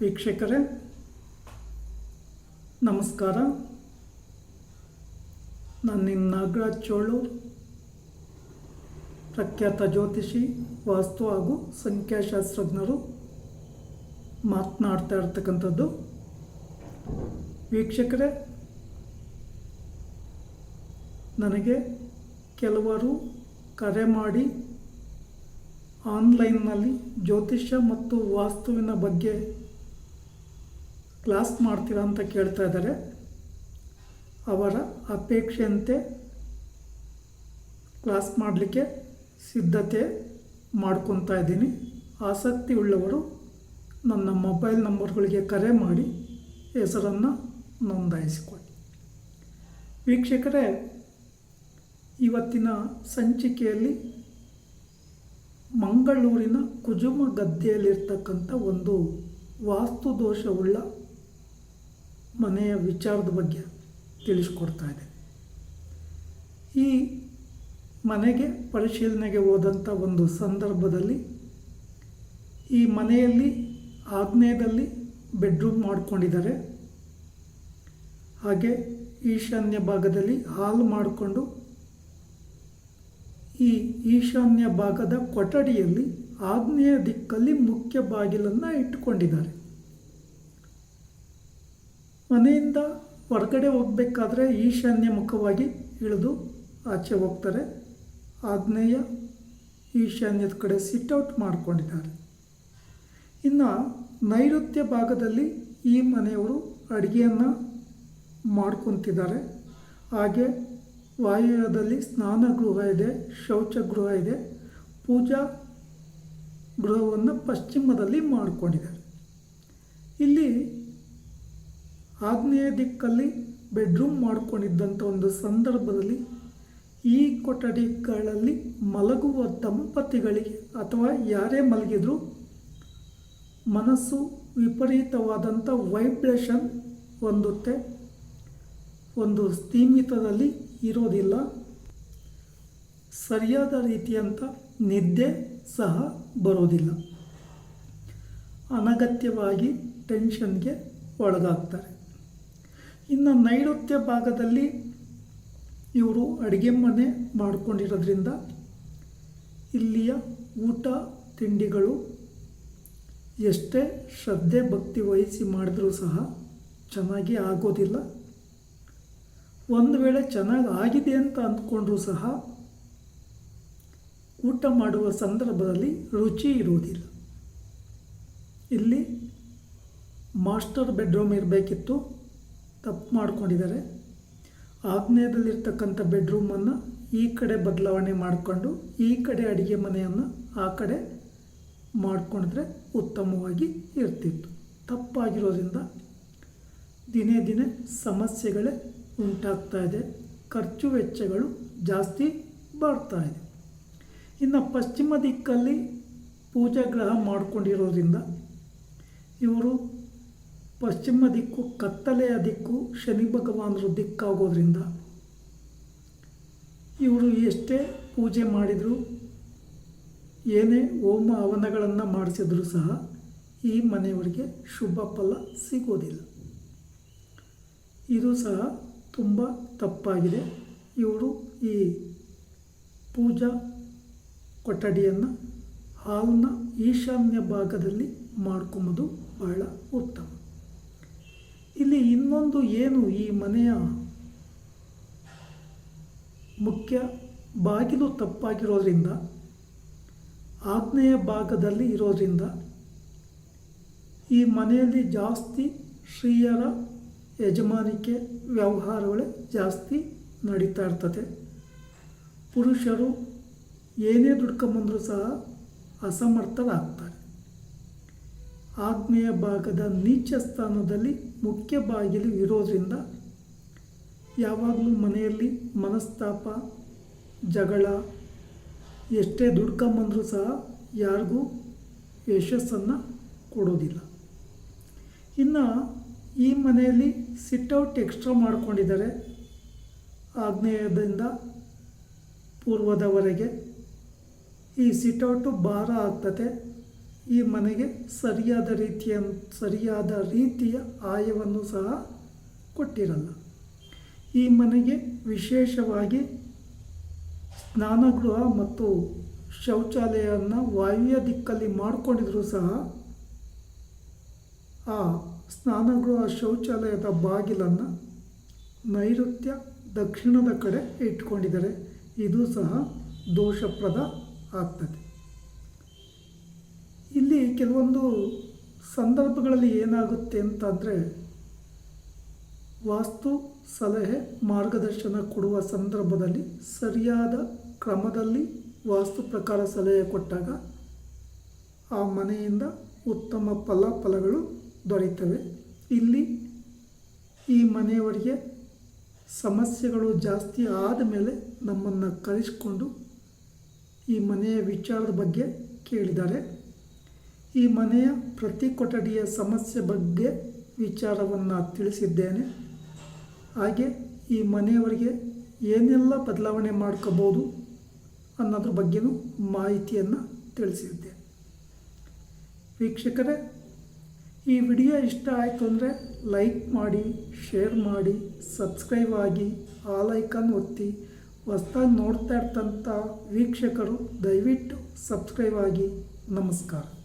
ವೀಕ್ಷಕರೇ, ನಮಸ್ಕಾರ. ನಾನು ನಾಗರಾಜ್ ಚೋಳೂರ್ ಪ್ರಖ್ಯಾತ ಜ್ಯೋತಿಷಿ, ವಾಸ್ತು ಹಾಗೂ ಸಂಖ್ಯಾಶಾಸ್ತ್ರಜ್ಞರು. ಮಾತನಾಡ್ತಾ ಇರ್ತಕ್ಕಂಥದ್ದು, ವೀಕ್ಷಕರೇ, ನನಗೆ ಕೆಲವರು ಕರೆ ಮಾಡಿ ಆನ್ಲೈನ್ನಲ್ಲಿ ಜ್ಯೋತಿಷ್ಯ ಮತ್ತು ವಾಸ್ತುವಿನ ಬಗ್ಗೆ ಕ್ಲಾಸ್ ಮಾಡ್ತೀರಾ ಅಂತ ಕೇಳ್ತಾ ಇದ್ದಾರೆ. ಅವರ ಅಪೇಕ್ಷೆಯಂತೆ ಕ್ಲಾಸ್ ಮಾಡಲಿಕ್ಕೆ ಸಿದ್ಧತೆ ಮಾಡ್ಕೊತಾ ಇದ್ದೀನಿ. ಆಸಕ್ತಿ ಉಳ್ಳವರು ನನ್ನ ಮೊಬೈಲ್ ನಂಬರ್ಗಳಿಗೆ ಕರೆ ಮಾಡಿ ಹೆಸರನ್ನು ನೋಂದಾಯಿಸಿಕೊಳ್ಳಿ. ವೀಕ್ಷಕರೇ, ಇವತ್ತಿನ ಸಂಚಿಕೆಯಲ್ಲಿ ಮಂಗಳೂರಿನ ಕುಜುಮ ಗದ್ದೆಯಲ್ಲಿರ್ತಕ್ಕಂಥ ಒಂದು ವಾಸ್ತು ದೋಷವುಳ್ಳ ಮನೆಯ ವಿಚಾರದ ಬಗ್ಗೆ ತಿಳಿಸ್ಕೊಡ್ತಾ ಇದೆ. ಈ ಮನೆಗೆ, ಪರಿಶೀಲನೆಗೆ ಹೋದಂಥ ಒಂದು ಸಂದರ್ಭದಲ್ಲಿ ಈ ಮನೆಯಲ್ಲಿ ಆಗ್ನೇಯದಲ್ಲಿ ಬೆಡ್ರೂಮ್ ಮಾಡಿಕೊಂಡಿದ್ದಾರೆ. ಹಾಗೆ ಈಶಾನ್ಯ ಭಾಗದಲ್ಲಿ ಹಾಲ್ ಮಾಡಿಕೊಂಡು ಈ ಈಶಾನ್ಯ ಭಾಗದ ಕೊಠಡಿಯಲ್ಲಿ ಆಗ್ನೇಯ ದಿಕ್ಕಲ್ಲಿ ಮುಖ್ಯ ಬಾಗಿಲನ್ನು ಇಟ್ಟುಕೊಂಡಿದ್ದಾರೆ. ಮನೆಯಿಂದ ಹೊರಗಡೆ ಹೋಗಬೇಕಾದ್ರೆ ಈಶಾನ್ಯ ಮುಖವಾಗಿ ಇಳಿದು ಆಚೆ ಹೋಗ್ತಾರೆ. ಆಗ್ನೇಯ ಈಶಾನ್ಯದ ಕಡೆ ಸಿಟ್ಔಟ್ ಮಾಡಿಕೊಂಡಿದ್ದಾರೆ. ಇನ್ನು ನೈಋತ್ಯ ಭಾಗದಲ್ಲಿ ಈ ಮನೆಯವರು ಅಡುಗೆಯನ್ನು ಮಾಡ್ಕೊತಿದ್ದಾರೆ. ಹಾಗೆ ವಾಯುವ್ಯದಲ್ಲಿ ಸ್ನಾನ ಗೃಹ ಇದೆ ಶೌಚ ಗೃಹ ಇದೆ, ಪೂಜಾ ಗೃಹವನ್ನು ಪಶ್ಚಿಮದಲ್ಲಿ ಮಾಡಿಕೊಂಡಿದ್ದಾರೆ ಇಲ್ಲಿ ಆಗ್ನೇಯ ದಿಕ್ಕಲ್ಲಿ ಬೆಡ್ರೂಮ್ ಮಾಡ್ಕೊಂಡಿದ್ದಂಥ ಒಂದು ಸಂದರ್ಭದಲ್ಲಿ ಈ ಕೊಠಡಿಗಳಲ್ಲಿ ಮಲಗುವ ದಂಪತಿಗಳಿಗೆ ಅಥವಾ ಯಾರೇ ಮಲಗಿದರೂ ಮನಸ್ಸು ವಿಪರೀತವಾದಂಥ ವೈಬ್ರೇಷನ್ ಹೊಂದುತ್ತೆ. ಒಂದು ಸ್ಥೀಮಿತದಲ್ಲಿ ಇರೋದಿಲ್ಲ. ಸರಿಯಾದ ರೀತಿಯಂಥ ನಿದ್ದೆ ಸಹ ಬರೋದಿಲ್ಲ. ಅನಗತ್ಯವಾಗಿ ಟೆನ್ಷನ್ಗೆ ಒಳಗಾಗ್ತಾರೆ. ಇನ್ನು ನೈಋತ್ಯ ಭಾಗದಲ್ಲಿ ಇವರು ಅಡುಗೆ ಮನೆ ಮಾಡಿಕೊಂಡಿರೋದ್ರಿಂದ ಇಲ್ಲಿಯ ಊಟ ತಿಂಡಿಗಳು ಎಷ್ಟೇ ಶ್ರದ್ಧೆ ಭಕ್ತಿ ವಹಿಸಿ ಮಾಡಿದ್ರೂ ಸಹ ಚೆನ್ನಾಗಿ ಆಗೋದಿಲ್ಲ. ಒಂದು ವೇಳೆ ಚೆನ್ನಾಗಿ ಆಗಿದೆ ಅಂತ ಅಂದ್ಕೊಂಡ್ರೂ ಸಹ ಊಟ ಮಾಡುವ ಸಂದರ್ಭದಲ್ಲಿ ರುಚಿ ಇರುವುದಿಲ್ಲ. ಇಲ್ಲಿ ಮಾಸ್ಟರ್ ಬೆಡ್ರೂಮ್ ಇರಬೇಕಿತ್ತು. ತಪ್ಪು ಮಾಡ್ಕೊಂಡಿದ್ದಾರೆ. ಆಗ್ನೇಯದಲ್ಲಿರ್ತಕ್ಕಂಥ ಬೆಡ್ರೂಮನ್ನು ಈ ಕಡೆ ಬದಲಾವಣೆ ಮಾಡಿಕೊಂಡು, ಈ ಕಡೆ ಅಡುಗೆ ಮನೆಯನ್ನು ಆ ಕಡೆ ಮಾಡಿಕೊಂಡ್ರೆ ಉತ್ತಮವಾಗಿ ಇರ್ತಿತ್ತು. ತಪ್ಪಾಗಿರೋದ್ರಿಂದ ದಿನೇ ದಿನೇ ಸಮಸ್ಯೆಗಳೇ ಉಂಟಾಗ್ತಾ ಇದೆ. ಖರ್ಚು ವೆಚ್ಚಗಳು ಜಾಸ್ತಿ ಬರ್ತಾ ಇದೆ. ಇನ್ನು ಪಶ್ಚಿಮ ದಿಕ್ಕಲ್ಲಿ ಪೂಜಾಗ್ರಹ ಮಾಡಿಕೊಂಡಿರೋದ್ರಿಂದ ಇವರು ಪಶ್ಚಿಮ ದಿಕ್ಕು, ಕತ್ತಲೆಯ ದಿಕ್ಕು, ಶನಿ ಭಗವಾನರು ದಿಕ್ಕಾಗೋದ್ರಿಂದ. ಇವರು ಎಷ್ಟೇ ಪೂಜೆ ಮಾಡಿದರೂ, ಏನೇ ಹೋಮ ಹವನಗಳನ್ನು ಮಾಡಿಸಿದರೂ ಸಹ ಈ ಮನೆಯವರಿಗೆ ಶುಭ ಫಲ ಸಿಗೋದಿಲ್ಲ. ಇದು ಸಹ ತುಂಬ ತಪ್ಪಾಗಿದೆ. ಇವರು ಈ ಪೂಜಾ ಕೊಠಡಿಯನ್ನು ಹಾಲ್ನ ಈಶಾನ್ಯ ಭಾಗದಲ್ಲಿ ಮಾಡ್ಕೊಂಬುದು ಬಹಳ ಉತ್ತಮ. ಇಲ್ಲಿ ಇನ್ನೊಂದು ಏನು ಈ ಮನೆಯ ಮುಖ್ಯ ಬಾಗಿಲು ತಪ್ಪಾಗಿರೋದ್ರಿಂದ ಆಗ್ನೇಯ ಭಾಗದಲ್ಲಿ ಇರೋದ್ರಿಂದ ಈ ಮನೆಯಲ್ಲಿ ಜಾಸ್ತಿ ಶ್ರೀಯರ ಯಜಮಾನಿಕೆ ವ್ಯವಹಾರಗಳೇ ಜಾಸ್ತಿ ನಡೀತಾ ಇರ್ತದೆ. ಪುರುಷರು ಏನೇ ದುಡ್ಕೊಂಬಂದರೂ ಸಹ ಅಸಮರ್ಥರಾಗ್ತಾರೆ. ಆಗ್ನೇಯ ಭಾಗದ ನೀಚ ಸ್ಥಾನದಲ್ಲಿ ಮುಖ್ಯ ಬಾಗಿಲು ಇರೋದ್ರಿಂದ ಯಾವಾಗಲೂ ಮನೆಯಲ್ಲಿ ಮನಸ್ತಾಪ, ಜಗಳ, ಎಷ್ಟೇ ದುಡ್ಕೊಂಬಂದರೂ ಸಹ ಯಾರಿಗೂ ಯಶಸ್ಸನ್ನು ಕೊಡೋದಿಲ್ಲ. ಇನ್ನು ಈ ಮನೆಯಲ್ಲಿ ಸಿಟ್ಔಟ್ ಎಕ್ಸ್ಟ್ರಾ ಮಾಡಿಕೊಂಡಿದ್ದಾರೆ ಆಗ್ನೇಯದಿಂದ ಪೂರ್ವದವರೆಗೆ. ಈ ಸಿಟ್ಔಟು ಭಾರ ಆಗ್ತದೆ ಈ ಮನೆಗೆ ಸರಿಯಾದ ರೀತಿಯ ಸರಿಯಾದ ರೀತಿಯ ಆಯವನ್ನು ಸಹ ಕೊಟ್ಟಿರಲ್ಲ. ಈ ಮನೆಗೆ ವಿಶೇಷವಾಗಿ ಸ್ನಾನಗೃಹ ಮತ್ತು ಶೌಚಾಲಯವನ್ನು ವಾಯುವ್ಯ ದಿಕ್ಕಲ್ಲಿ ಮಾಡಿಕೊಂಡಿದ್ರು ಸಹ ಆ ಸ್ನಾನಗೃಹ ಶೌಚಾಲಯದ ಬಾಗಿಲನ್ನು ನೈಋತ್ಯ ದಕ್ಷಿಣದ ಕಡೆ ಇಟ್ಕೊಂಡಿದ್ದಾರೆ. ಇದು ಸಹ ದೋಷಪ್ರದ ಆಗ್ತದೆ. ಕೆಲವೊಂದು ಸಂದರ್ಭಗಳಲ್ಲಿ ಏನಾಗುತ್ತೆ ಅಂತಂದರೆ ವಾಸ್ತು ಸಲಹೆ ಮಾರ್ಗದರ್ಶನ ಕೊಡುವ ಸಂದರ್ಭದಲ್ಲಿ ಸರಿಯಾದ ಕ್ರಮದಲ್ಲಿ ವಾಸ್ತು ಪ್ರಕಾರ ಸಲಹೆ ಕೊಟ್ಟಾಗ ಆ ಮನೆಯಿಂದ ಉತ್ತಮ ಫಲ ಫಲಗಳು ದೊರೆಯುತ್ತವೆ. ಇಲ್ಲಿ ಈ ಮನೆಯವರಿಗೆ ಸಮಸ್ಯೆಗಳು ಜಾಸ್ತಿ ಆದ ಮೇಲೆ ನಮ್ಮನ್ನು ಕರೆಸಿಕೊಂಡು ಈ ಮನೆಯ ವಿಚಾರದ ಬಗ್ಗೆ ಕೇಳಿದ್ದಾರೆ. ಈ ಮನೆಯ ಪ್ರತಿ ಕೊಠಡಿಯ ಸಮಸ್ಯೆ ಬಗ್ಗೆ ವಿಚಾರವನ್ನು ತಿಳಿಸಿದ್ದೇನೆ. ಹಾಗೆ ಈ ಮನೆಯವರಿಗೆ ಏನೆಲ್ಲ ಬದಲಾವಣೆ ಮಾಡ್ಕೋಬೋದು ಅನ್ನೋದ್ರ ಬಗ್ಗೆಯೂ ಮಾಹಿತಿಯನ್ನು ತಿಳಿಸಿದ್ದೆ. ವೀಕ್ಷಕರೇ, ಈ ವಿಡಿಯೋ ಇಷ್ಟ ಆಯಿತು ಅಂದರೆ ಲೈಕ್ ಮಾಡಿ, ಶೇರ್ ಮಾಡಿ, ಸಬ್ಸ್ಕ್ರೈಬ್ ಆಗಿ ಐಕಾನ್ ಒತ್ತಿ, ಹೊಸ್ದಾಗಿ ನೋಡ್ತಾ ಇರ್ತಂಥ ವೀಕ್ಷಕರು ದಯವಿಟ್ಟು ಸಬ್ಸ್ಕ್ರೈಬ್ ಆಗಿ. ನಮಸ್ಕಾರ.